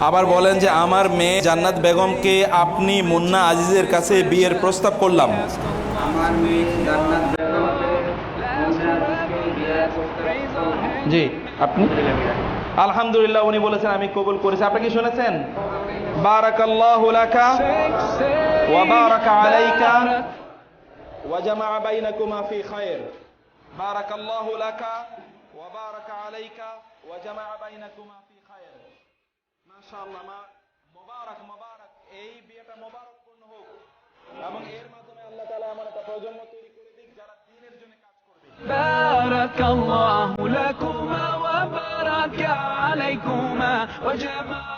আবার বলেন যে আমার মেয়ে জান্নাত বেগমকে আপনি মুন্না আজিজের কাছে বিয়ের প্রস্তাব করলাম। জি আপনি? আলহামদুলিল্লাহ উনি বলেছেন আমি কবুল করেছি। আপনি কি শুনেছেন? বারাকাল্লাহু লাকা ওয়া বারাকা আলাইকা ওয়া জামাআ বাইনাকুমা ফি খায়র বারাকাল্লাহু লাকা ওয়া বারাকা আলাইকা ওয়া জামাআ বাইনাকুমা شاء الله ما مبارك مبارك أي بيت مبارك كن هو أمان إير ما تمام الله تعالى أمان تفوزون وتوري كوري ديك دين الجنة بارك الله لكما وبارك عليكما وجمال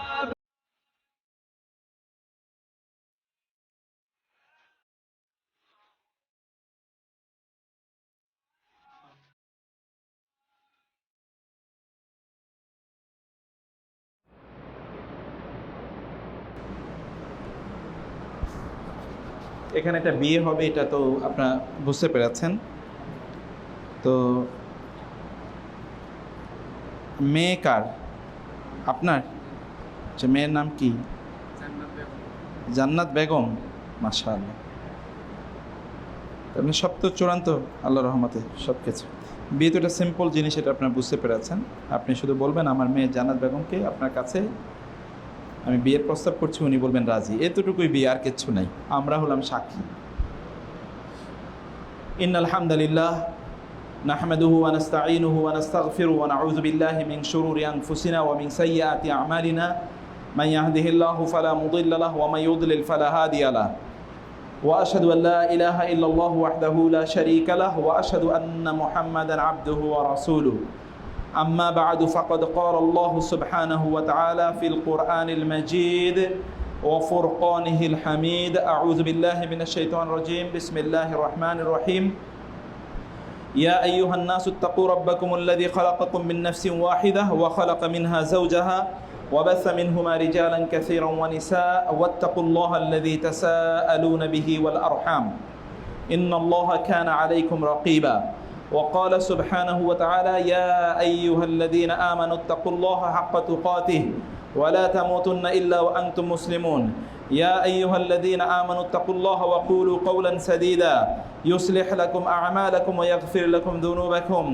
এখানে একটা বিয়ে হবে, এটা তো আপনারা বুঝতে পেরেছেন। তো মেয়ে কার? আপনার? যে মেয়ের নাম কি? জান্নাত বেগম। মাশা আল্লাহ আপনি সব তো চূড়ান্ত আল্লাহ রহমতে সব কিছু বিয়ে তো একটা সিম্পল জিনিস, এটা আপনার বুঝতে পেরেছেন। আপনি শুধু বলবেন, আমার মেয়ে জান্নাত বেগমকে আপনার কাছে আমি বিয়ের প্রস্তাব করছি উনি বলবেন রাজি এতটুকুই বিয়ে আর কিচ্ছু নাই আমরা হলাম সাক্ষী ইন আলহামদুলিল্লাহ نحمده ونستعينه ونستغفره ونعوذ بالله من شرور أنفسنا ومن سيئات أعمالنا من يهده الله فلا مضل له ومن يضلل فلا هادي له وأشهد أن لا إله إلا الله وحده لا شريك له وأشهد أن محمدا عبده ورسوله أما بعد فقد قال الله سبحانه وتعالى في القرآن المجيد وفرقانه الحميد. أعوذ بالله من الشيطان الرجيم. بسم الله الرحمن الرحيم. يا أيها الناس اتقوا ربكم الذي خلقكم من نفس واحدة وخلق منها زوجها وبث منهما رجالا كثيرا ونساء. واتقوا الله الذي تساءلون به والأرحام. إن الله كان عليكم رقيبا. وقال سبحانه وتعالى يا أيها الذين آمنوا اتقوا الله حق تقاته ولا تموتن إلا وأنتم مسلمون. يا أيها الذين آمنوا اتقوا الله وقولوا قولا سديدا يصلح لكم أعمالكم ويغفر لكم ذنوبكم.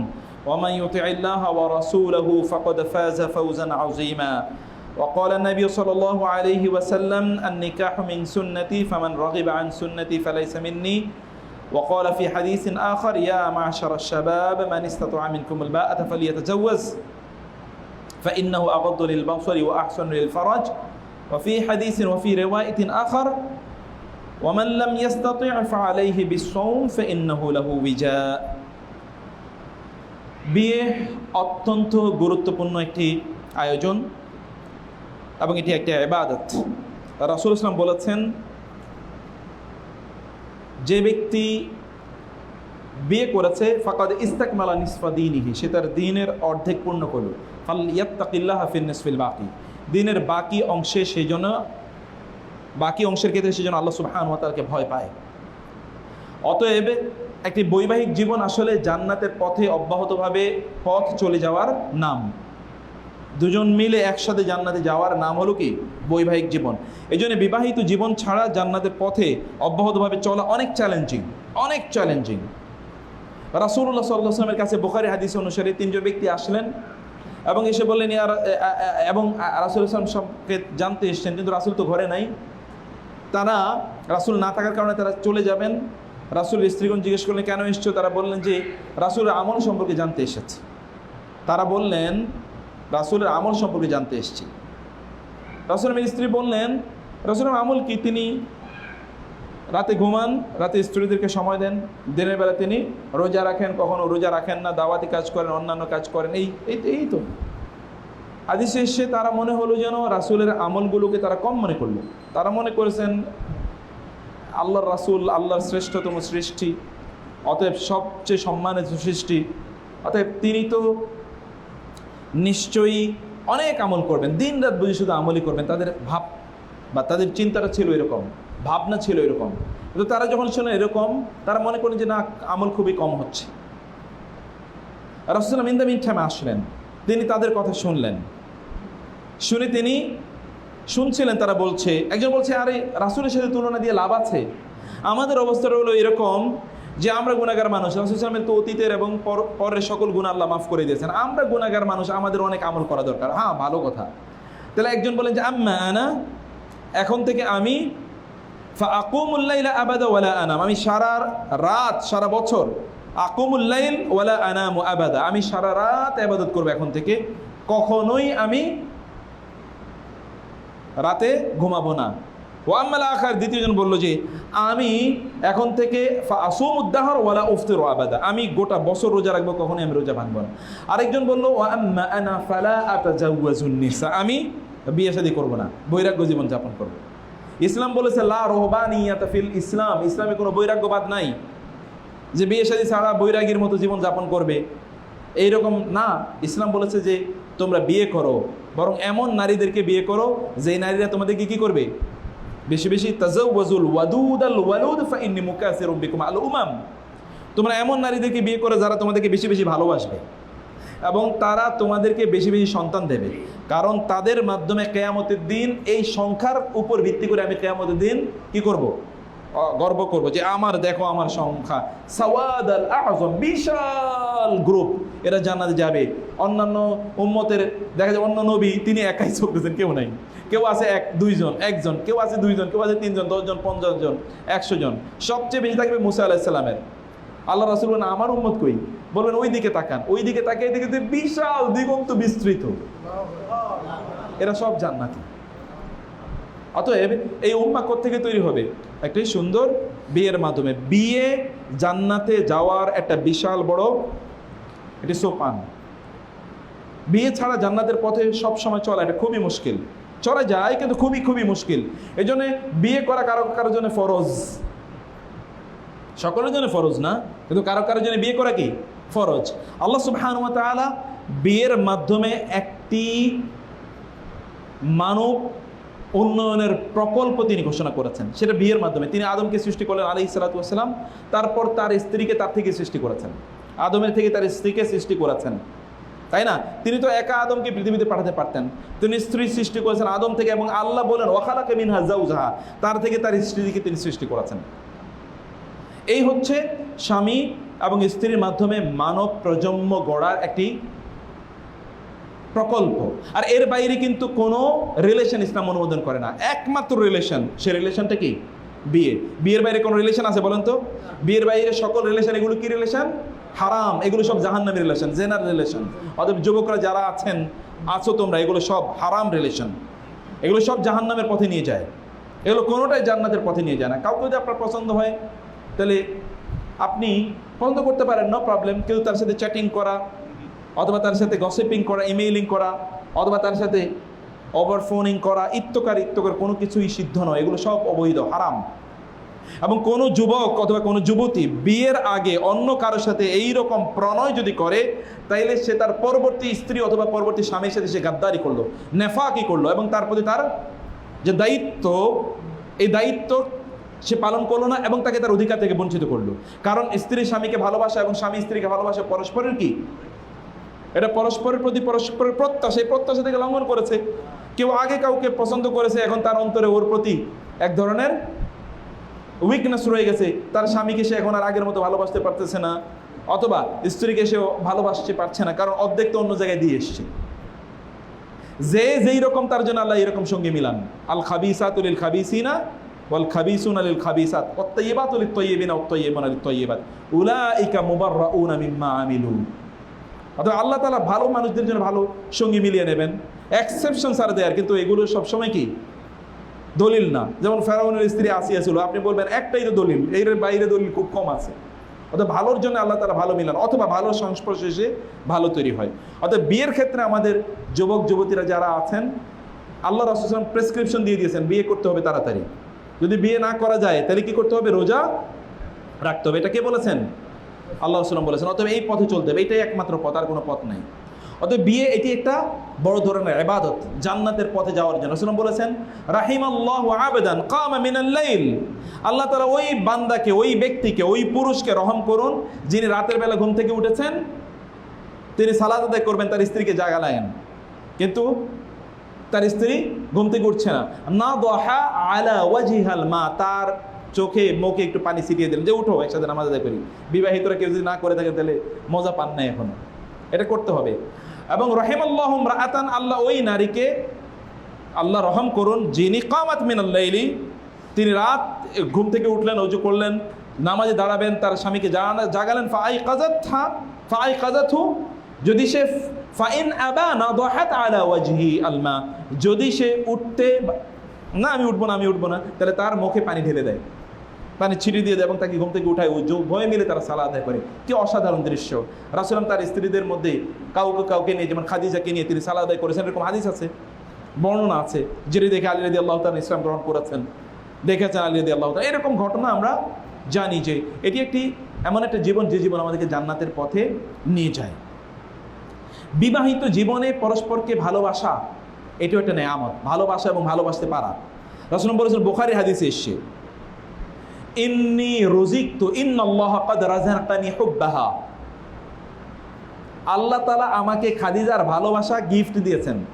ومن يطع الله ورسوله فقد فاز فوزا عظيما. وقال النبي صلى الله عليه وسلم النكاح من سنتي فمن رغب عن سنتي فليس مني. وقال في حديث آخر يا معشر الشباب من استطاع منكم الباءة فليتزوج فإنه أغض للبصر وأحسن للفرج وفي حديث وفي رواية آخر ومن لم يستطع فعليه بالصوم فإنه له وجاء বিয়ে অত্যন্ত গুরুত্বপূর্ণ একটি আয়োজন এবং এটি একটি ইবাদত রাসূল ইসলাম বলেছেন যে ব্যক্তি বিয়ে করেছে, ফাকাদ ইস্তাকমালা নিসফা দিনিহি, সে তার দিনের অর্ধেক পূর্ণ করল। ফাল ইয়াত্তাকিল্লাহ ফিন নিসফিল বাকি। দিনের বাকি অংশে সেই জন্য বাকি অংশের ক্ষেত্রে সেই জন্য আল্লাহ সুবহান তাআলাকে ভয় পায়। অতএব একটি বৈবাহিক জীবন আসলে জান্নাতের পথে অব্যাহতভাবে পথ চলে যাওয়ার নাম। দুজন মিলে একসাথে জান্নাতে যাওয়ার নাম হলো কি? বৈবাহিক জীবন। এই জন্য বিবাহিত জীবন ছাড়া জান্নাতের পথে অব্যাহতভাবে চলা অনেক চ্যালেঞ্জিং অনেক চ্যালেঞ্জিং রাসুল্লাহ সাল্লাহামের কাছে বোখারি হাদিস অনুসারে তিনজন ব্যক্তি আসলেন এবং এসে বললেন ইয়ার এবং রাসুল ইসলাম সবকে জানতে এসছেন, কিন্তু রাসুল তো ঘরে নাই। তারা, রাসুল না থাকার কারণে তারা চলে যাবেন। রাসুল স্ত্রীগণ জিজ্ঞেস করলেন, কেন এসছো? তারা বললেন যে রাসুলের আমল সম্পর্কে জানতে এসেছে। তারা বললেন রাসুলের আমল সম্পর্কে জানতে এসেছি। রাসুলের স্ত্রী বললেন, রাসুলের আমল কি? তিনি রাতে ঘুমান, রাতে স্ত্রীদেরকে সময় দেন। দিনের বেলা তিনি রোজা রাখেন, কখনো রোজা রাখেন না, দাওয়াতি কাজ করেন, অন্যান্য কাজ করেন। এই এই তো- এই তো। আদিসে এসে তারা মনে হলো যেন রাসুলের আমলগুলোকে তারা কম মনে করল। তারা মনে করেছেন, আল্লাহর রাসুল আল্লাহর শ্রেষ্ঠতম সৃষ্টি, অতএব সবচেয়ে সম্মানিত সৃষ্টি। অতএব তিনি তো নিশ্চয়ই অনেক আমল করবেন, দিন রাত বুঝে শুধু আমলই করবেন, তাদের ভাব বা তাদের চিন্তাটা ছিল এরকম, ভাবনা ছিল এরকম। কিন্তু তারা যখন শোনে এরকম, তারা মনে করেন যে না, আমল খুবই কম হচ্ছে। রাসুলাম ইন দ্য মিন আসলেন, তিনি তাদের কথা শুনলেন। শুনে তিনি শুনছিলেন, তারা বলছে, একজন বলছে, আরে, রাসুলের সাথে তুলনা দিয়ে লাভ আছে? আমাদের অবস্থাটা হলো এরকম যে আমরা গুণাগার মানুষ রাসুল ইসলামের তো অতীতের এবং পর- পরের সকল গুণ আল্লাহ মাফ করে দিয়েছেন। আমরা গুণাগার মানুষ, আমাদের অনেক আমল করা দরকার। হ্যাঁ ভালো কথা। তাহলে একজন বলেন যে, আম্মা আনা, এখন থেকে আমি আকুমুল্লাইলা আবাদা ওয়ালা আনাম। আমি সারা রাত, সারা বছর আকুমুল্লাইল ওয়ালা আনাম আবাদা। আমি সারা রাত আবাদত করব এখন থেকে। কখনোই আমি রাতে ঘুমাবো না। ও আখার দ্বিতীয়জন বলল যে, আমি এখন থেকে আসুম উদ্দাহর ওয়ালা উফতের আবাদা। আমি গোটা বছর রোজা রাখব, কখনোই আমি রোজা ভাঙবো না। আরেকজন বলল আমি বিয়ে শাদী করব না, বৈরাগ্য জীবন যাপন করব। ইসলাম বলেছে, লা রহবানিয়াতা ফিল ইসলাম। ইসলামে কোনো বৈরাগ্যবাদ নাই। যে বিয়ে শাদী ছাড়া বৈরাগীর মতো জীবন যাপন করবে, এইরকম না। ইসলাম বলেছে যে, তোমরা বিয়ে করো, বরং এমন নারীদেরকে বিয়ে করো যে নারীরা তোমাদেরকে কী করবে? বেশি বেশি তাজাউয়াজুল ওয়াদুদ আল ওয়ালুদ ফাইন্নি মুকাসির বিকুম আল উমাম। তোমরা এমন নারীদেরকে বিয়ে করো যারা তোমাদেরকে বেশি বেশি ভালোবাসবে এবং তারা তোমাদেরকে বেশি বেশি সন্তান দেবে। কারণ তাদের মাধ্যমে কেয়ামতের দিন এই সংখ্যার উপর ভিত্তি করে আমি কেয়ামতের দিন কি করব? গর্ব করব যে আমার দেখো আমার সংখ্যা। সাওয়াদ আল আজম, বিশাল গ্রুপ। এরা জান্নাতে যাবে। অন্যান্য উম্মতের, দেখা যায় অন্য নবী, তিনি একাই চলতেছেন, কেউ নাই। কেউ আছে এক, দুইজন, একজন, কেউ আছে দুইজন, কেউ আছে তিনজন, দশজন, পঞ্চাশ জন, একশো জন। সবচেয়ে বেশি থাকবে মুসা আলাহিসাল্লামের আল্লাহ রাসুল বলেন, আমার উম্মত কই? বলবেন, ওই দিকে তাকান। ওই দিকে তাকিয়ে দিকে বিশাল, দিগন্ত, বিস্তৃত। এরা সব জান্নাতি। অতএব এই উম্মা থেকে তৈরি হবে? একটি সুন্দর বিয়ের মাধ্যমে। বিয়ে জান্নাতে যাওয়ার একটা বিশাল বড় এটি সোপান। বিয়ে ছাড়া জান্নাতের পথে সব সময় চলা এটা খুবই মুশকিল। চলা যায় কিন্তু খুবই খুবই মুশকিল। এই জন্যে বিয়ে করা কারও, কারোর জন্য ফরজ। সকলের জন্য ফরজ না? কিন্তু কারও কারও জন্য বিয়ে করা কি? ফরজ। আল্লাহ সুবহান বিয়ের মাধ্যমে একটি মানব উন্নয়নের প্রকল্প তিনি ঘোষণা করেছেন। সেটা বিয়ের মাধ্যমে। তিনি আদমকে সৃষ্টি করলেন আলী সালাতাম তারপর তার স্ত্রীকে তার থেকে সৃষ্টি করেছেন। আদমের থেকে তার স্ত্রীকে সৃষ্টি করেছেন। তাই না? তিনি তো একা আদমকে পৃথিবীতে পাঠাতে পারতেন। তিনি স্ত্রী সৃষ্টি করেছেন আদম থেকে এবং আল্লাহ বলেন ওখালাকে মিনহা জাউজাহা তার থেকে তার স্ত্রীকে তিনি সৃষ্টি করেছেন। এই হচ্ছে স্বামী এবং স্ত্রীর মাধ্যমে মানব প্রজন্ম গড়ার একটি প্রকল্প। আর এর বাইরে কিন্তু কোনো রিলেশন ইসলাম অনুমোদন করে না। একমাত্র রিলেশন সে রিলেশনটা কি? বিয়ে। বিয়ের বাইরে কোনো রিলেশন আছে বলেন তো? বিয়ের বাইরে সকল রিলেশন এগুলো কি রিলেশন হারাম। এগুলো সব জাহান্নামী রিলেশন জেনার রিলেশন অতএব যুবকরা যারা আছেন, আছো তোমরা, এগুলো সব হারাম রিলেশন এগুলো সব জাহান্নামের পথে নিয়ে যায়। এগুলো কোনোটাই জান্নাতের পথে নিয়ে যায় না। কাউকে যদি আপনার পছন্দ হয়, তাহলে আপনি পছন্দ করতে পারেন নো প্রবলেম কেউ তার সাথে চ্যাটিং করা অথবা তার সাথে গসিপিং করা ইমেইলিং করা, অথবা তার সাথে ওভার ফোনিং করা, ইত্যকার ইত্যকার কোনো কিছুই সিদ্ধ নয়। এগুলো সব অবৈধ, হারাম। এবং কোনো যুবক অথবা কোনো যুবতী বিয়ের আগে অন্য কারোর সাথে এই রকম প্রণয় যদি করে, তাইলে সে তার পরবর্তী স্ত্রী অথবা পরবর্তী স্বামীর সাথে সে গাদ্দারি করল, নেফাকি করল এবং তার প্রতি তার যে দায়িত্ব, এই দায়িত্ব সে পালন করল না এবং তাকে তার অধিকার থেকে বঞ্চিত করল। কারণ স্ত্রী স্বামীকে ভালোবাসা এবং স্বামী স্ত্রীকে ভালোবাসা পরস্পরের কি? এটা পরস্পরের প্রতি পরস্পরের প্রত্যাশা এই প্রত্যাশা থেকে লঙ্ঘন করেছে। কেউ আগে কাউকে পছন্দ করেছে, এখন তার অন্তরে ওর প্রতি এক ধরনের উইকনেস রয়ে গেছে। তার স্বামীকে সে এখন আর আগের মতো ভালোবাসতে পারতেছে না, অথবা স্ত্রীকে সে ভালোবাসতে পারছে না, কারণ অর্ধেক তো অন্য জায়গায় দিয়ে এসছে। যে যেই রকম তার জন্য আল্লাহ এরকম সঙ্গে মিলান। আল খাবিসাতুল খাবিসিনা ওয়াল খাবিসুন আলিল খাবিসাত। ওয়াত্তাইয়িবাতুল লিত-তাইয়্যিবিনা ওয়াত-তাইয়্যিবুনা লিত-তাইয়্যিবাত উলাইকা মুবাররাউনা মিম্মা আমিলু অথবা আল্লাহ তালা ভালো মানুষদের জন্য ভালো সঙ্গী মিলিয়ে নেবেন। এক্সেপশন সার দেয়ার কিন্তু এগুলো সবসময় কি? দলিল না। যেমন ফেরাউনের স্ত্রী আসিয়া ছিল, আপনি বলবেন একটাই তো দলিল, এর বাইরে দলিল খুব কম আছে। অর্থাৎ ভালোর জন্য আল্লাহ তারা ভালো মিলান, অথবা ভালো সংস্পর্শে এসে ভালো তৈরি হয়। অর্থাৎ বিয়ের ক্ষেত্রে আমাদের যুবক, যুবতীরা যারা আছেন, আল্লাহ রসুলাম প্রেসক্রিপশন দিয়ে দিয়েছেন, বিয়ে করতে হবে তাড়াতাড়ি। যদি বিয়ে না করা যায়, তাহলে কি করতে হবে? রোজা রাখতে হবে। এটা কে বলেছেন? আল্লাহ রসুলাম বলেছেন, অতএব এই পথে চলতে হবে। এটাই একমাত্র পথ, আর কোনো পথ নাই। অতএব বিয়ে এটি একটা বড় ধরনের এবাদত জান্নাতের পথে যাওয়ার জন্য। রসুলাম বলেছেন রাহিম আল্লাহ আবেদান কামা মিনাল্লাইল আল্লাহ তালা ওই বান্দাকে, ওই ব্যক্তিকে, ওই পুরুষকে রহম করুন, যিনি রাতের বেলা ঘুম থেকে উঠেছেন, তিনি সালাদ আদায় করবেন, তার স্ত্রীকে জাগালায়েন কিন্তু তার স্ত্রী ঘুম থেকে উঠছে না। না দহা আলা ওয়াজিহাল মা, তার চোখে, মুখে একটু পানি ছিটিয়ে দিলেন যে উঠো, একসাথে নামাজ আদায় করি। বিবাহিতরা কেউ যদি না করে থাকে তাহলে মজা পান না এখন। এটা করতে হবে। এবং রহেম রহিমাল্লাহ রাতান আল্লাহ ওই নারীকে আল্লাহ রহম করুন, যিনি কামাত মিনাল্লাইলি তিনি রাত ঘুম থেকে উঠলেন অজু করলেন, নামাজে দাঁড়াবেন, তার স্বামীকে জাগালেন ফাই কাজাত থা ফাই কাজাত হু যদি সে ফাইন আবা না দহাত আলা ওয়াজহি আলমা, যদি সে উঠতে, না আমি উঠবো না, আমি উঠবো না, তাহলে তার মুখে পানি ঢেলে দেয়। পানি ছিটিয়ে দিয়ে দেয় এবং তাকে ঘুম থেকে উঠায়, ও যো- উভয়ে মিলে তারা সালা আদায় করে। কি অসাধারণ দৃশ্য। রাসুলাম তার স্ত্রীদের মধ্যে কাউকে কাউকে নিয়ে, যেমন খাদিজাকে নিয়ে তিনি সালা আদায় করেছেন, এরকম হাদিস আছে? বর্ণনা আছে। যেটি দেখে আলী রদি আল্লাহ তালা ইসলাম গ্রহণ করেছেন। দেখেছেন আলী রদি আল্লাহ তাআলা। এরকম ঘটনা আমরা জানি যে এটি একটি এমন একটা জীবন যে জীবন আমাদেরকে জান্নাতের পথে নিয়ে যায়। বিবাহিত জীবনে পরস্পরকে ভালোবাসা, এটিও একটা নেয়ামত। ভালোবাসা এবং ভালোবাসতে পারা। রসুলাম বলেছেন, বোখারি হাদিসে এসছে ইন্নি রুজিক তো হুব্বাহা। আল্লাহ তাআলা আমাকে খাদিজার ভালোবাসা গিফট দিয়েছেন,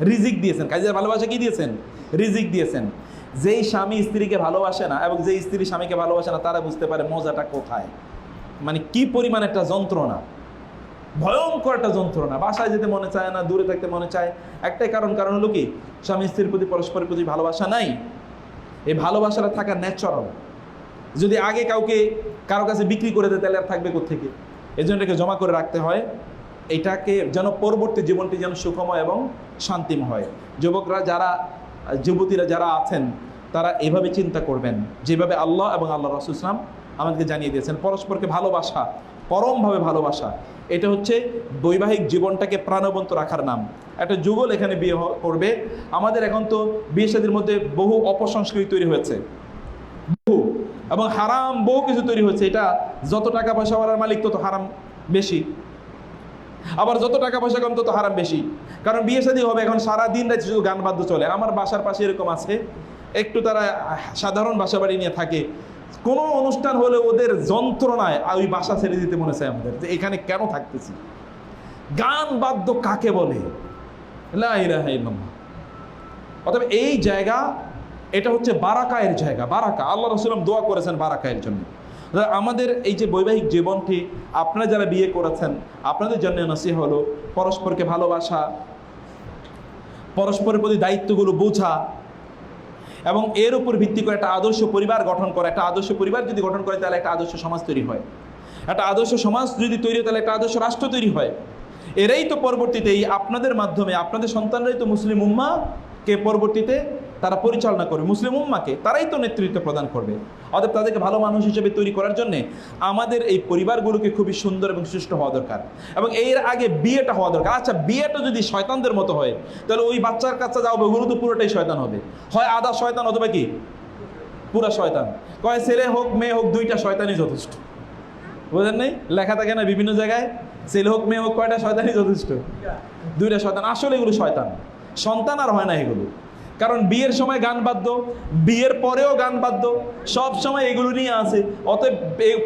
রিজিক দিয়েছেন। খাদিজার ভালোবাসা কি দিয়েছেন? রিজিক দিয়েছেন। যেই স্বামী স্ত্রীকে ভালোবাসে না এবং যেই স্ত্রী স্বামীকে ভালোবাসে না, তারা বুঝতে পারে মজাটা কোথায়। মানে কি পরিমাণ একটা যন্ত্রণা। ভয়ঙ্কর একটা যন্ত্রণা। বাসায় যেতে মনে চায় না, দূরে থাকতে মনে চায়। একটাই কারণ কারণ হলো কি, স্বামী স্ত্রীর প্রতি পরস্পরের প্রতি ভালোবাসা নাই। এই ভালোবাসাটা থাকা ন্যাচারাল যদি আগে কাউকে কারও কাছে বিক্রি করে দেয়, তাহলে আর থাকবে কোথেকে এই জন্য এটাকে জমা করে রাখতে হয়। এটাকে যেন পরবর্তী জীবনটি যেন সুখময় এবং শান্তিময় হয়। যুবকরা যারা, যুবতীরা যারা আছেন, তারা এভাবে চিন্তা করবেন, যেভাবে আল্লাহ এবং আল্লাহ রসুল ইসলাম আমাদেরকে জানিয়ে দিয়েছেন, পরস্পরকে ভালোবাসা, পরমভাবে ভালোবাসা। এটা হচ্ছে বৈবাহিক জীবনটাকে প্রাণবন্ত রাখার নাম। একটা যুগল এখানে বিয়ে করবে। আমাদের এখন তো বিয়ে শাদীর মধ্যে বহু অপসংস্কৃতি তৈরি হয়েছে। বহু। এবং হারাম বহু কিছু তৈরি হচ্ছে এটা যত টাকা পয়সা ওয়ালার মালিক, তত হারাম বেশি। আবার যত টাকা পয়সা কম, তত হারাম বেশি। কারণ বিয়ে শাদী হবে, এখন সারা দিন রাত শুধু গান বাদ্য চলে। আমার বাসার পাশে এরকম আছে। একটু তারা সাধারণ বাসা বাড়ি নিয়ে থাকে। কোনো অনুষ্ঠান হলে ওদের যন্ত্রণায় ওই বাসা ছেড়ে দিতে মনে চায় আমাদের, যে এখানে কেন থাকতেছি? গান বাদ্য কাকে বলে। অতএব এই জায়গা এটা হচ্ছে বারাকায়ের জায়গা, বারাকা। আল্লাহ রসুলাম দোয়া করেছেন বারাকায়ের জন্য। আমাদের এই যে বৈবাহিক জীবনটি, আপনারা যারা বিয়ে করেছেন, আপনাদের জন্য নসি হলো পরস্পরকে ভালোবাসা, পরস্পরের প্রতি দায়িত্বগুলো বোঝা এবং এর উপর ভিত্তি করে একটা আদর্শ পরিবার গঠন করে। একটা আদর্শ পরিবার যদি গঠন করে, তাহলে একটা আদর্শ সমাজ তৈরি হয়। একটা আদর্শ সমাজ যদি তৈরি হয়, তাহলে একটা আদর্শ রাষ্ট্র তৈরি হয়। এরাই তো পরবর্তীতে এই আপনাদের মাধ্যমে, আপনাদের সন্তানরাই তো মুসলিম উম্মাকে পরবর্তীতে তারা পরিচালনা করবে মুসলিম উম্মাকে তারাই তো নেতৃত্ব প্রদান করবে। অতএব তাদেরকে ভালো মানুষ হিসেবে তৈরি করার জন্য আমাদের এই পরিবারগুলোকে খুবই সুন্দর এবং সুষ্ঠু হওয়া দরকার। এবং এর আগে বিয়েটা হওয়া দরকার। আচ্ছা বিয়েটা যদি শয়তানদের মতো হয়, তাহলে ওই বাচ্চার কাছে যাও ওগুলো তো পুরোটাই শয়তান হবে। হয় আধা শয়তান অথবা কি? পুরা শয়তান। কয় ছেলে হোক, মেয়ে হোক, দুইটা শয়তানই যথেষ্ট। বুঝলেন নেই? লেখা থাকে না বিভিন্ন জায়গায়? ছেলে হোক, মেয়ে হোক, কয়টা শয়তানই যথেষ্ট? দুইটা শয়তান। আসলে এগুলো শয়তান। সন্তান আর হয় না এগুলো। কারণ বিয়ের সময় গান বাদ্য, বিয়ের পরেও গান বাদ্য, সব সময় এগুলো নিয়ে আছে। অতএব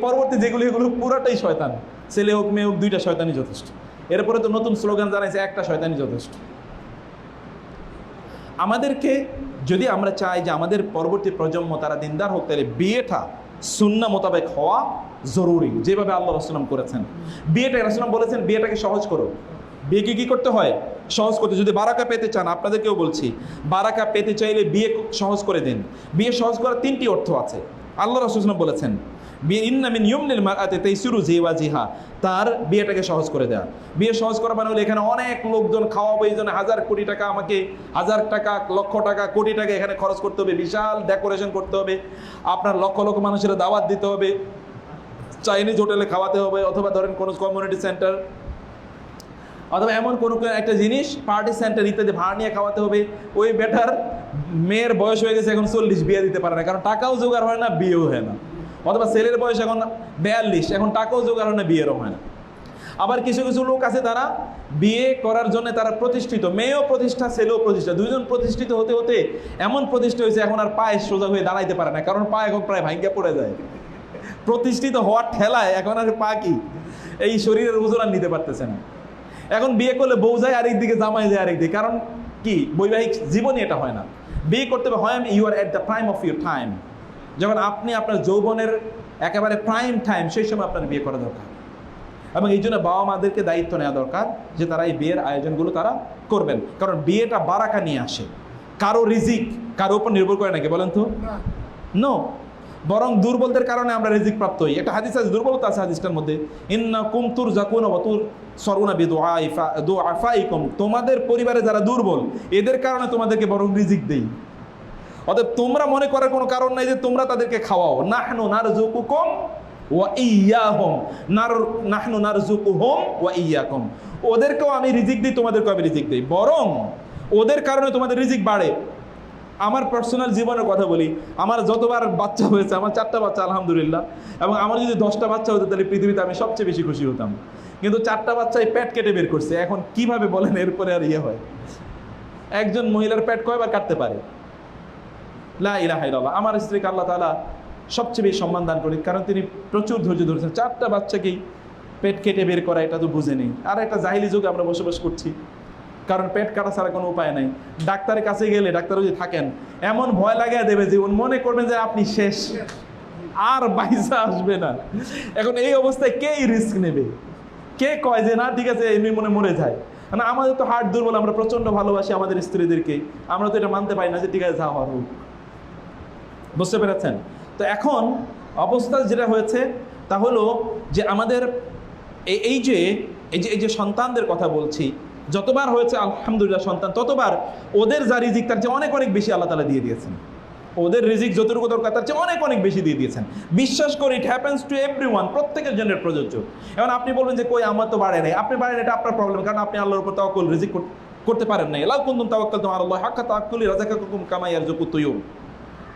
পরবর্তী যেগুলো, এগুলো পুরাটাই শয়তান। ছেলে হোক, মেয়ে হোক, দুইটা শয়তানি যথেষ্ট। এরপরে তো নতুন স্লোগান জানাইছে, একটা শয়তানি যথেষ্ট। আমাদেরকে, যদি আমরা চাই যে আমাদের পরবর্তী প্রজন্ম তারা দিনদার হোক, তাহলে বিয়েটা সুন্না মোতাবেক হওয়া জরুরি। যেভাবে আল্লাহ রসুলাম করেছেন। বিয়েটা রসুলাম বলেছেন, বিয়েটাকে সহজ করো। বিয়েকে কি করতে হয়? সহজ করতে। যদি বারাকা পেতে চান, আপনাদেরকেও বলছি, বারাকা পেতে চাইলে বিয়ে সহজ করে দিন। বিয়ে সহজ করার তিনটি অর্থ আছে। আল্লাহ রসুলাম বলেছেন, বিয়ে ইন্নামিন ইউমনিল মারাতে তাইসিরু জিওয়া জিহা তার বিয়েটাকে সহজ করে দেয়া। বিয়ে সহজ করা মানে হলে এখানে অনেক লোকজন খাওয়াবো, এই জন্য হাজার কোটি টাকা আমাকে, হাজার টাকা, লক্ষ টাকা, কোটি টাকা এখানে খরচ করতে হবে, বিশাল ডেকোরেশন করতে হবে। আপনার লক্ষ লক্ষ মানুষের দাওয়াত দিতে হবে। চাইনিজ হোটেলে খাওয়াতে হবে, অথবা ধরেন কোনো কমিউনিটি সেন্টার অথবা এমন কোনো একটা জিনিস পার্টি সেন্টার ইত্যাদি ভাড়া নিয়ে খাওয়াতে হবে, ওই বেটার মেয়ের বয়স হয়ে গেছে, এখন চল্লিশ, বিয়ে দিতে পারে না। কারণ টাকাও জোগাড় হয় না, বিয়েও হয় না। অথবা ছেলের বয়স এখন বিয়াল্লিশ, এখন টাকাও জোগাড় হয় না, বিয়েরও হয় না। আবার কিছু কিছু লোক আছে তারা বিয়ে করার জন্য তারা প্রতিষ্ঠিত, মেয়েও প্রতিষ্ঠা, ছেলেও প্রতিষ্ঠা। দুজন প্রতিষ্ঠিত হতে হতে এমন প্রতিষ্ঠা হয়েছে, এখন আর পায়ে সোজা হয়ে দাঁড়াইতে পারে না, কারণ পা এখন প্রায় ভাঙ্গা পড়ে যায়। প্রতিষ্ঠিত হওয়ার ঠেলায় এখন আর পা কি? এই শরীরের ওজন আর নিতে পারতেছে না। এখন বিয়ে করলে বউ যায় আরেক দিকে জামাই যায় আরেক দিকে। কারণ কি? বৈবাহিক জীবনই এটা হয় না। বিয়ে করতে হবে হয় you are at the prime of your time যখন আপনি আপনার যৌবনের একেবারে প্রাইম টাইম সেই সময় আপনার বিয়ে করা দরকার। এবং এই জন্য বাবা মাদেরকে দায়িত্ব নেওয়া দরকার যে তারা এই বিয়ের আয়োজনগুলো তারা করবেন। কারণ বিয়েটা বারাকা নিয়ে আসে। কারও রিজিক কারও উপর নির্ভর করে নাকি বলেন তো? নো। বরং দুর্বলদের কারণে আমরা রিজিক প্রাপ্ত হই। একটা হাদিস আছে, দুর্বলতা আছে হাদিসটার মধ্যে ইন্না কুমতুর জাকুন অবতুর সরুনা বি দোয়াইফাইকুম তোমাদের পরিবারে যারা দুর্বল, এদের কারণে তোমাদেরকে বরং রিজিক দেই। অতএব তোমরা মনে করার কোনো কারণ নাই যে তোমরা তাদেরকে খাওয়াও। নাহনু নারজুকুকুম ওয়া ইয়াহুম। নার, নাহনু নারজুকুহুম ওয়া ইয়াকুম। ওদেরকেও আমি রিজিক দিই, তোমাদেরকেও আমি রিজিক দিই। বরং ওদের কারণে তোমাদের রিজিক বাড়ে। আমার পার্সোনাল জীবনের কথা বলি, আমার যতবার বাচ্চা হয়েছে, আমার চারটা বাচ্চা, আলহামদুলিল্লাহ। এবং আমার যদি দশটা বাচ্চা হতো, তাহলে পৃথিবীতে আমি সবচেয়ে বেশি খুশি হতাম। কিন্তু চারটা বাচ্চাই পেট কেটে বের করছে। এখন কীভাবে বলেন, এরপরে আর ইয়ে হয়? একজন মহিলার প্যাট কয়বার কাটতে পারে? লা আমার স্ত্রীকে আল্লাহ তাআলা সবচেয়ে বেশি সম্মান দান করি কারণ তিনি প্রচুর ধৈর্য ধরেছেন। চারটা বাচ্চাকেই পেট কেটে বের করা, এটা তো বুঝে নেই। আর একটা জাহিলি যুগে আমরা বসবাস করছি। কারণ পেট কাটা ছাড়া কোনো উপায় নাই। ডাক্তারের কাছে গেলে ডাক্তার যদি থাকেন, এমন ভয় লাগাই দেবে উনি মনে করবেন যে আপনি শেষ। আর বাইসা আসবে না। এখন এই অবস্থায় কে রিস্ক নেবে? কে কয় যে, না, ঠিক আছে, এমনি মনে মরে যায় না আমাদের তো হার্ট দুর্বল, আমরা প্রচণ্ড ভালোবাসি আমাদের স্ত্রীদেরকে। আমরা তো এটা মানতে পারি না যে, ঠিক আছে, যা হওয়ার হোক। বুঝতে পেরেছেন? তো এখন অবস্থা যেটা হয়েছে, তা হলো যে আমাদের এই যে এই যে এই যে সন্তানদের কথা বলছি যতবার হয়েছে, আলহামদুলিল্লাহ সন্তান, ততবার ওদের যা রিজিক, তার চেয়ে অনেক অনেক বেশি আল্লাহ তালা দিয়ে দিয়েছেন। ওদের রিজিক যতটুকু দরকার, তার চেয়ে অনেক অনেক বেশি দিয়ে দিয়েছেন। বিশ্বাস করি it happens to everyone প্রত্যেকের জন্য প্রযোজ্য। এখন আপনি বলবেন যে, কই, আমার তো বাড়ে নাই। আপনি বাড়েন এটা আপনার প্রবলেম কারণ আপনি আল্লাহর উপর তাওয়াক্কুল, রিজিক করতে পারেন নাই। লাউ কুনতুম তাওয়াক্কালতুম আলাল্লাহ হাক্কা তাওয়াক্কুলি রাযাকাকুম কামা ইয়ারযুকুত তুয়ুর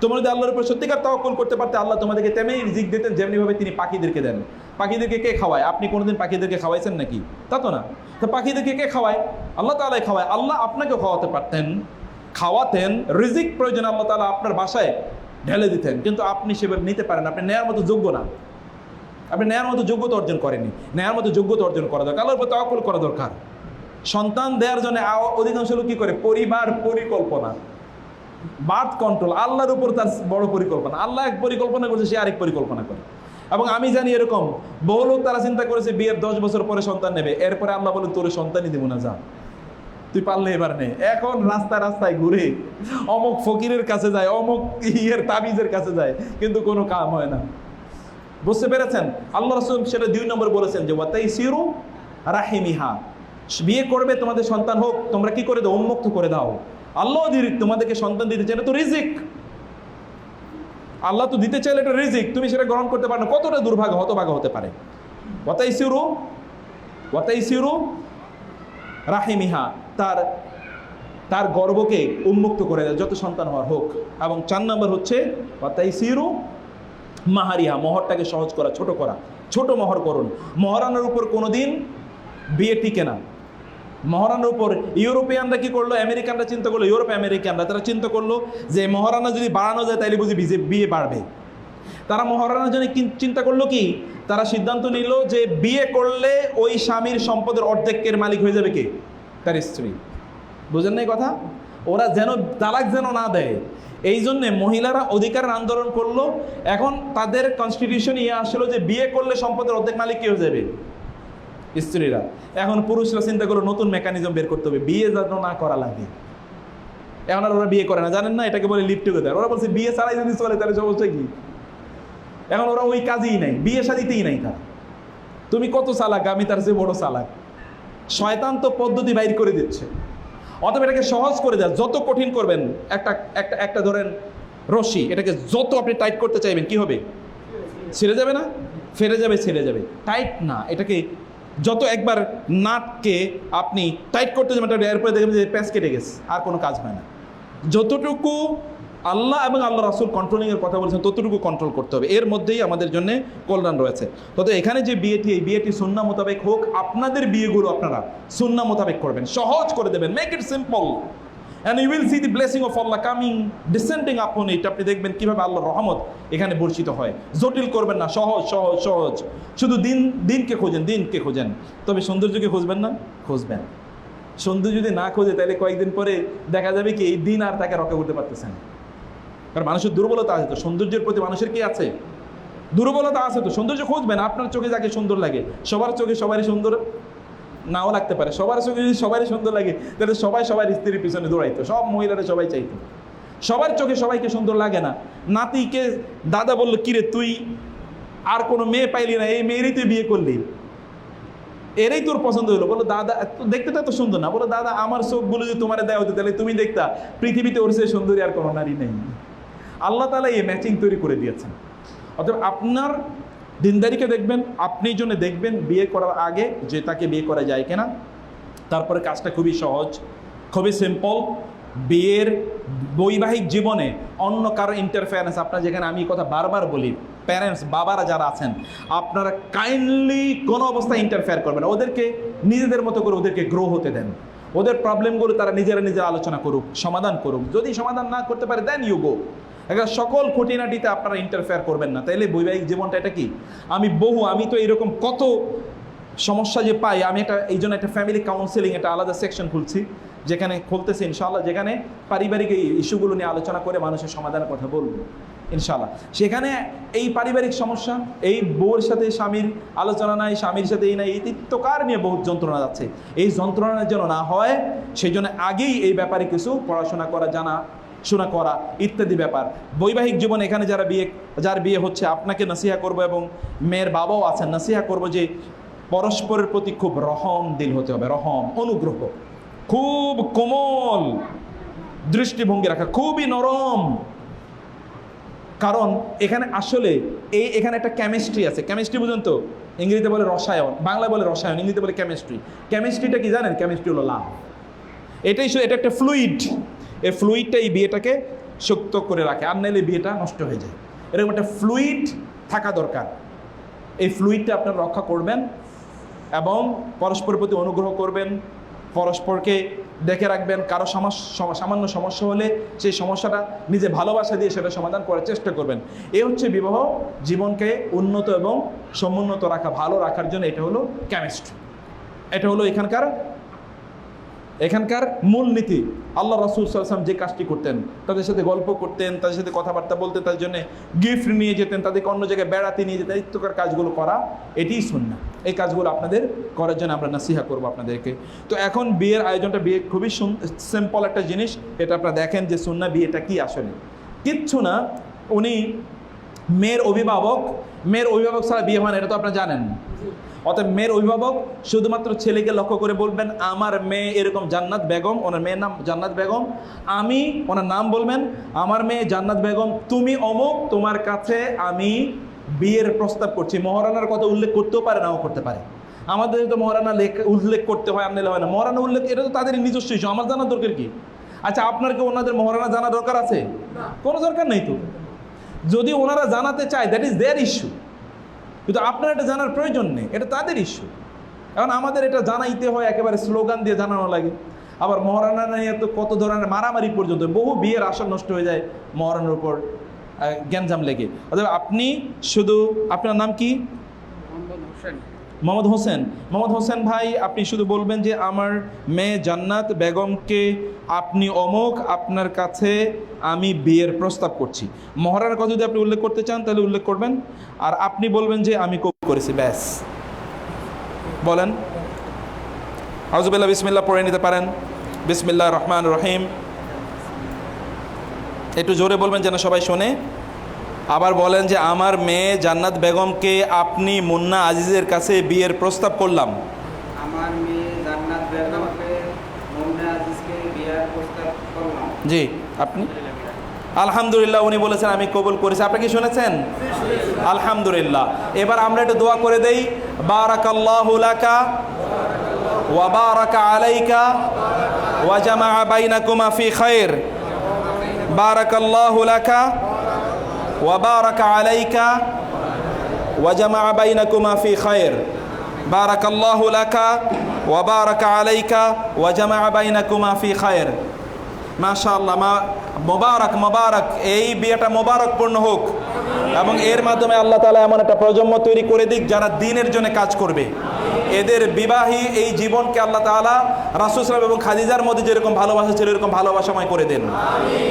তোমরা যদি আল্লাহর উপর সত্যিকার তাওয়াক্কুল করতে পারতে, আল্লাহ তোমাদেরকে তেমনি রিজিক দিতেন যেমনিভাবে তিনি পাখিদেরকে দেন। পাখিদেরকে কে খাওয়ায়? আপনি কোনোদিন পাখিদেরকে খাওয়াইছেন নাকি? তা তো না। তো পাখিদেরকে কে খাওয়ায়? আল্লাহ তালাই খাওয়ায়। আল্লাহ আপনাকে খাওয়াতে পারতেন, খাওয়াতেন, রিজিক প্রয়োজন আল্লাহ তালা আপনার বাসায় ঢেলে দিতেন। কিন্তু আপনি সেভাবে নিতে পারেন আপনি নেয়ার মতো যোগ্য না। আপনি নেয়ার মতো যোগ্যতা অর্জন করেনি নেয়ার মতো যোগ্যতা অর্জন করা দরকার। আল্লাহর উপর তাওয়াক্কুল করা দরকার। সন্তান দেওয়ার জন্য অধিকাংশ লোক কি করে? পরিবার পরিকল্পনা। বার্থ কন্ট্রোল আল্লাহর উপর তার বড় পরিকল্পনা। আল্লাহ এক পরিকল্পনা করছে, সে আরেক পরিকল্পনা করে। এবং আমি জানি এরকম, বহু লোক তারা চিন্তা করেছে, বিয়ের দশ বছর পরে সন্তান নেবে। এরপরে আল্লাহ বলে তোর সন্তানই দিব না, যা। তুই পারলে এবার নে। এখন রাস্তায় রাস্তায় ঘুরে অমুক ফকিরের কাছে যায়, অমুক ইয়ের তাবিজের কাছে যায়, কিন্তু কোনো কাম হয় না। বুঝতে পেরেছেন? আল্লাহ রসুল সেটা দুই নম্বর বলেছেন যে, ওয়াতাই সিরু রাহিমিহা। বিয়ে করবে, তোমাদের সন্তান হোক, তোমরা কি করে দাও? উন্মুক্ত করে দাও। আল্লাহ তোমাদেরকে সন্তান দিতে চাইলে তো রিজিক। আল্লাহ তো দিতে চাইলে এটা রিজিক, তুমি সেটা গ্রহণ করতে পারো না। কতটা দুর্ভাগ্য, হতভাগ্য হতে পারে। ওয়াতাই সিরু ওয়াতাই সিরু রাহিমিহা, তার তার গর্বকে উন্মুক্ত করে দেয়, যত সন্তান হওয়ার হোক। এবং চার নম্বর হচ্ছে ওয়াতাই সিরু মাহারিহা, মহরটাকে সহজ করা, ছোট করা। ছোট মহর করুন। মহারানার উপর কোনোদিন বিয়ে টিকে না। মহারানার উপর ইউরোপিয়ানরা কি করল? আমেরিকানরা চিন্তা করল, ইউরোপ আমেরিকানরা তারা চিন্তা করল যে মহারানা যদি বাড়ানো যায় তাহলে বুঝি বিয়ে বাড়বে। তারা মহারানার জন্য চিন্তা করল কি? তারা সিদ্ধান্ত নিল যে বিয়ে করলে ওই স্বামীর সম্পদের অর্ধেকের মালিক হয়ে যাবে কে? তার স্ত্রী। বুঝেন নাই কথা? ওরা যেন তালাক যেন না দেয় এই জন্যে মহিলারা অধিকারের আন্দোলন করল। এখন তাদের কনস্টিটিউশন ইয়ে আসলো যে বিয়ে করলে সম্পদের অর্ধেক মালিক কে হয়ে যাবে? স্ত্রীরা। এখন পুরুষরা চিন্তা করল, নতুন মেকানিজম বের করতে হবে, বিয়ে যেন না করা লাগে। এখন আর ওরা বিয়ে করে না, জানেন না? এটাকে বলে লিপ টুগেদার ওরা বলছে, বিয়ে ছাড়াই যদি চলে, তাহলে সমস্যা কি? এখন ওরা ওই কাজেই নাই, বিয়ে শাদিতেই নাই তারা। তুমি কত চালাক, আমি তার চেয়ে বড় চালাক। শয়তান তো পদ্ধতি বাইর করে দিচ্ছে। অতএব এটাকে সহজ করে দেয়, যত কঠিন করবেন, একটা একটা একটা ধরেন, রশি, এটাকে যত আপনি টাইট করতে চাইবেন, কি হবে? ছেড়ে যাবে না? ফেরে যাবে, ছেড়ে যাবে। টাইট না, এটাকে যত একবার নাটকে আপনি টাইট করতে যাবেন এরপরে দেখবেন যে প্যাঁচ কেটে গেছে, আর কোনো কাজ হয় না। যতটুকু আল্লাহ এবং আল্লাহ রাসুল কন্ট্রোলিংয়ের কথা বলছেন, ততটুকু কন্ট্রোল করতে হবে। এর মধ্যেই আমাদের জন্য কল্যাণ রয়েছে। তত এখানে যে বিয়েটি, এই বিয়েটি সুন্না মোতাবেক হোক, আপনাদের বিয়েগুলো আপনারা সুন্না মোতাবেক করবেন। সহজ করে দেবেন। Make it simple and you will see the blessing of Allah coming descending upon it আপনি দেখবেন কীভাবে আল্লাহর রহমত এখানে বর্ষিত হয়। জটিল করবেন না, সহজ সহজ সহজ। শুধু দিন, দিনকে খোঁজেন দিনকে খোঁজেন। তবে সৌন্দর্যকে খুঁজবেন না, খুঁজবেন। সৌন্দর্য যদি না খোঁজে, তাহলে কয়েকদিন পরে দেখা যাবে কি এই দিন আর তাকে রক্ষা করতে পারতেছে না। কারণ মানুষের দুর্বলতা আছে তো, সৌন্দর্যের প্রতি মানুষের কি আছে? দুর্বলতা আছে তো, সৌন্দর্য খুঁজবেন। আপনার চোখে যাকে সুন্দর লাগে, সবার চোখে সবারই সুন্দর। নাও লাগতে পারে। সবার যদি সবারই সুন্দর লাগে, তাহলে সবাই সবার স্ত্রীর পিছনে দৌড়াইতো। সব মহিলারা সবাই চাইতো। সবার চোখে সবাইকে সুন্দর লাগে না। নাতিকে দাদা বলল, কিরে তুই আর কোনো মেয়ে পাইলি না, এই মেয়েরই তুই বিয়ে করলি। এরাই তোর পছন্দ হলো। বলো দাদা দেখতে তো সুন্দর না। বলো দাদা, আমার চোখগুলো যদি তোমার দেওয়া হতো, তাহলে তুমি দেখতা, পৃথিবীতে ওর সে সুন্দরী আর কোনো নারী নেই। আল্লাহ তালা এই ম্যাচিং তৈরি করে দিয়েছেন। অতএব আপনার দিনদারিকে দেখবেন, আপনি জন্য দেখবেন বিয়ে করার আগে যে তাকে বিয়ে করা যায় কিনা। তারপরে কাজটা খুবই সহজ, খুবই সিম্পল বিয়ের বৈবাহিক জীবনে অন্য কারও ইন্টারফেয়ারেন্স আপনার যেখানে আমি কথা বারবার বলি প্যারেন্টস বাবারা যারা আছেন, আপনারা কাইন্ডলি কোনো অবস্থায় ইন্টারফেয়ার করবেন। ওদেরকে, নিজেদের মতো করে ওদেরকে গ্রো হতে দেন। ওদের প্রবলেমগুলো তারা নিজেরা নিজেরা আলোচনা করুক, সমাধান করুক। যদি সমাধান না করতে পারে দেন ইউ গো একটা সকল খুঁটিনাটিতে আপনারা ইন্টারফেয়ার করবেন না। তাইলে বৈবাহিক জীবনটা এটা কি? আমি বহু, আমি তো এরকম কত সমস্যা যে পাই, আমি একটা, এই জন্য একটা ফ্যামিলি কাউন্সিলিং একটা আলাদা সেকশন খুলছি, যেখানে খুলতেছি ইনশাল্লাহ যেখানে পারিবারিক এই ইস্যুগুলো নিয়ে আলোচনা করে মানুষের সমাধানের কথা বলব ইনশাল্লাহ সেখানে এই পারিবারিক সমস্যা, এই বউর সাথে স্বামীর আলোচনা নাই, স্বামীর সাথে এই নাই, এই তিক্তকার নিয়ে বহুত যন্ত্রণা যাচ্ছে? এই যন্ত্রণার যেন না হয় সেই জন্য আগেই এই ব্যাপারে কিছু পড়াশোনা করা জানা শোনা করা ইত্যাদি ব্যাপার। বৈবাহিক জীবন এখানে যারা বিয়ে, যার বিয়ে হচ্ছে, আপনাকে নসিহা করব এবং মেয়ের বাবাও আছেন, নসিহা করব যে পরস্পরের প্রতি খুব রহম দিল হতে হবে, রহম, অনুগ্রহ। খুব কোমল দৃষ্টিভঙ্গি রাখা, খুবই নরম। কারণ এখানে আসলে এই, এখানে একটা কেমিস্ট্রি আছে। কেমিস্ট্রি বুঝুন তো, ইংরেজিতে বলে রসায়ন বাংলা বলে রসায়ন, ইংরেজিতে বলে কেমিস্ট্রি কেমিস্ট্রিটা কি জানেন? কেমিস্ট্রি হলো লাভ। এটাই এটা একটা ফ্লুইড এই ফ্লুইডটা এই বিয়েটাকে শক্ত করে রাখে, আর নাইলে বিয়েটা নষ্ট হয়ে যায়। এরকম একটা ফ্লুইড থাকা দরকার। এই ফ্লুইডটা আপনারা রক্ষা করবেন এবং পরস্পরের প্রতি অনুগ্রহ করবেন, পরস্পরকে দেখে রাখবেন, কারও সমস্যা সম- সামান্য সমস্যা হলে সেই সমস্যাটা নিজে ভালোবাসা দিয়ে সেটা সমাধান করার চেষ্টা করবেন। এ হচ্ছে বিবাহ, জীবনকে উন্নত এবং সমুন্নত রাখা, ভালো রাখার জন্য এটা হলো কেমিস্ট্রি এটা হলো এখানকার এখানকার মূলনীতি। আল্লাহ রসুল সাল্লাম যে কাজটি করতেন, তাদের সাথে গল্প করতেন, তাদের সাথে কথাবার্তা বলতেন, তাদের জন্য গিফট নিয়ে যেতেন, তাদেরকে অন্য জায়গায় বেড়াতে নিয়ে যেতেন ইত্যকার কাজগুলো করা, এটিই সুন্না এই কাজগুলো আপনাদের করার জন্য আমরা নাসিহা করব আপনাদেরকে। তো এখন বিয়ের আয়োজনটা, বিয়ে খুবই সিম্পল একটা জিনিস এটা আপনারা দেখেন যে সুন্না বিয়েটা কি আসলে। কিচ্ছু না, উনি মেয়ের অভিভাবক মেয়ের অভিভাবক ছাড়া বিয়ে হয় এটা তো আপনারা জানেন। অতএব মেয়ের অভিভাবক শুধুমাত্র ছেলেকে লক্ষ্য করে বলবেন আমার মেয়ে এরকম জান্নাত বেগম ওনার মেয়ের নাম জান্নাত বেগম। আমি ওনার নাম বলবেন আমার মেয়ে জান্নাত বেগম তুমি অমুক তোমার কাছে আমি বিয়ের প্রস্তাব করছি। মহারানার কথা উল্লেখ করতেও পারে নাও করতে পারে। আমাদের তো মহারানা লেখ উল্লেখ করতে হয় আনলে হয় না। মহারানা উল্লেখ এটা তো তাদের নিজস্ব ইস্যু আমার জানার দরকার কি? আচ্ছা আপনার কি ওনাদের মহারানা জানা দরকার আছে? কোনো দরকার নেই তো? যদি ওনারা জানাতে চায় দ্যাট ইজ দেয়ার ইস্যু কিন্তু আপনার এটা জানার প্রয়োজন নেই, এটা তাদের ইস্যু এখন আমাদের এটা জানাইতে হয়, একেবারে স্লোগান দিয়ে জানানো লাগে। আবার মহারানা নিয়ে তো কত ধরনের মারামারি পর্যন্ত, বহু বিয়ের আশা নষ্ট হয়ে যায় মহারানার উপর জ্ঞানজাম লেগে। অথবা আপনি শুধু, আপনার নাম কি? হোসেন। মোহাম্মদ হোসেন। মোহাম্মদ হোসেন ভাই, আপনি শুধু বলবেন যে আমার মেয়ে জান্নাত বেগমকে আপনি অমুক, আপনার কাছে আমি বিয়ের প্রস্তাব করছি। মহারানার কথা যদি আপনি উল্লেখ করতে চান, তাহলে উল্লেখ করবেন। আর আপনি বলবেন যে আমি কবুল করেছি, ব্যাস। বলেন। হাউজুবিল্লাহ বিসমিল্লা পড়ে নিতে পারেন। বিসমিল্লা রহমান রহিম। একটু জোরে বলবেন যেন সবাই শোনে। আবার বলেন যে আমার মেয়ে জান্নাত বেগমকে আপনি মুন্না আজিজের কাছে বিয়ের প্রস্তাব করলাম। আমার মেয়ে জান্নাত বেগমকে মোমনা আজিজকে বিয়ার প্রস্তাব করলাম। জি আপনি? আলহামদুলিল্লাহ উনি বলেছেন আমি কবুল করেছি। আপনি কি শুনেছেন? আলহামদুলিল্লাহ। এবার আমরা একটু দোয়া করে দেই। বারাকাল্লাহু লাকা ওয়া বারাকা আলাইকা ওয়া জামা বাইনাকুমা ফি খায়র বারাকাল্লাহু লাকা বারাকা আলাইকা ওয়া জামা বাইনাকুমা ফি খায়র বারাকাল্লাহু লাকা ওয়া বারাকা আলাইকা ওয়া জামা বাইনাকুমা ফি খায়র মাশাআল্লাহ, মা মোবারক মোবারক, এই বিয়েটা মোবারকপূর্ণ হোক। এবং এর মাধ্যমে আল্লাহ তালা এমন একটা প্রজন্ম তৈরি করে দিক যারা দিনের জন্য কাজ করবে। এদের বিবাহী এই জীবনকে আল্লাহ তালা রাসুসলাম এবং খাদিজার মধ্যে যেরকম ভালোবাসা ছিল, এরকম ভালোবাসাময় করে দেন।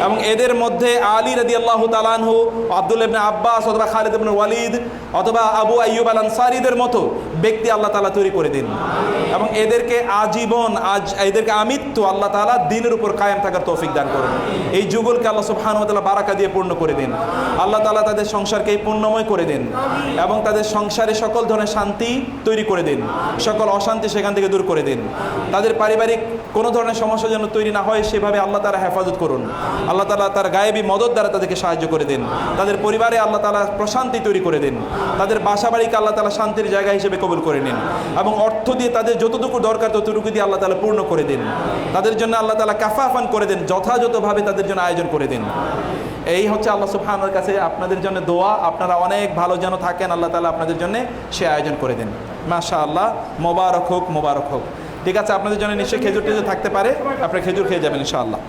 এবং এদের মধ্যে আলী রদি আল্লাহ তালানহু আব্দুল ইবনে আব্বাস অথবা খালিদ ইবনে ওয়ালিদ অথবা আবু আইয়ুব আল আনসারিদের মতো ব্যক্তি আল্লাহ তালা তৈরি করে দিন। এবং এদেরকে আজীবন, আজ এদেরকে আমিত্ব আল্লাহ তালা দিনের উপর কায়েম থাকার তৌফিক দান করুন। এই যুগলকে আল্লাহ তাআলা বারাকা দিয়ে পূর্ণ করে দিন। আল্লাহ তালা তাদের সংসারকে পূর্ণময় করে দিন এবং তাদের সংসারে সকল ধরনের শান্তি তৈরি করে দিন। সকল অশান্তি সেখান থেকে দূর করে দিন। তাদের পারিবারিক কোনো ধরনের সমস্যা যেন তৈরি না হয়, সেভাবে আল্লাহ তারা হেফাজত করুন। আল্লাহ তালা তার গায়েবী মদত দ্বারা তাদেরকে সাহায্য করে দিন। তাদের পরিবারে আল্লাহ তালা প্রশান্তি তৈরি করে দিন। তাদের বাসা বাড়িকে আল্লাহ তালা শান্তির জায়গা হিসেবে কবুল করে নিন এবং অর্থ দিয়ে তাদের যতটুকু দরকার ততটুকু দিয়ে আল্লাহ তালা পূর্ণ করে দিন। তাদের জন্য আল্লাহ তালা কাফাফান করে দিন, যথাযথভাবে তাদের জন্য আয়োজন করে দিন। এই হচ্ছে আল্লাহ সুবহানার কাছে আপনাদের জন্য দোয়া। আপনারা অনেক ভালো যেন থাকেন, আল্লাহ তালা আপনাদের জন্য সে আয়োজন করে দিন। মাশা আল্লাহ মোবারক হোক মোবারক হোক। ঠিক আছে আপনাদের জন্য নিশ্চয়ই খেজুর টেজুর থাকতে পারে। আপনারা খেজুর খেয়ে যাবেন ইনশাআল্লাহ।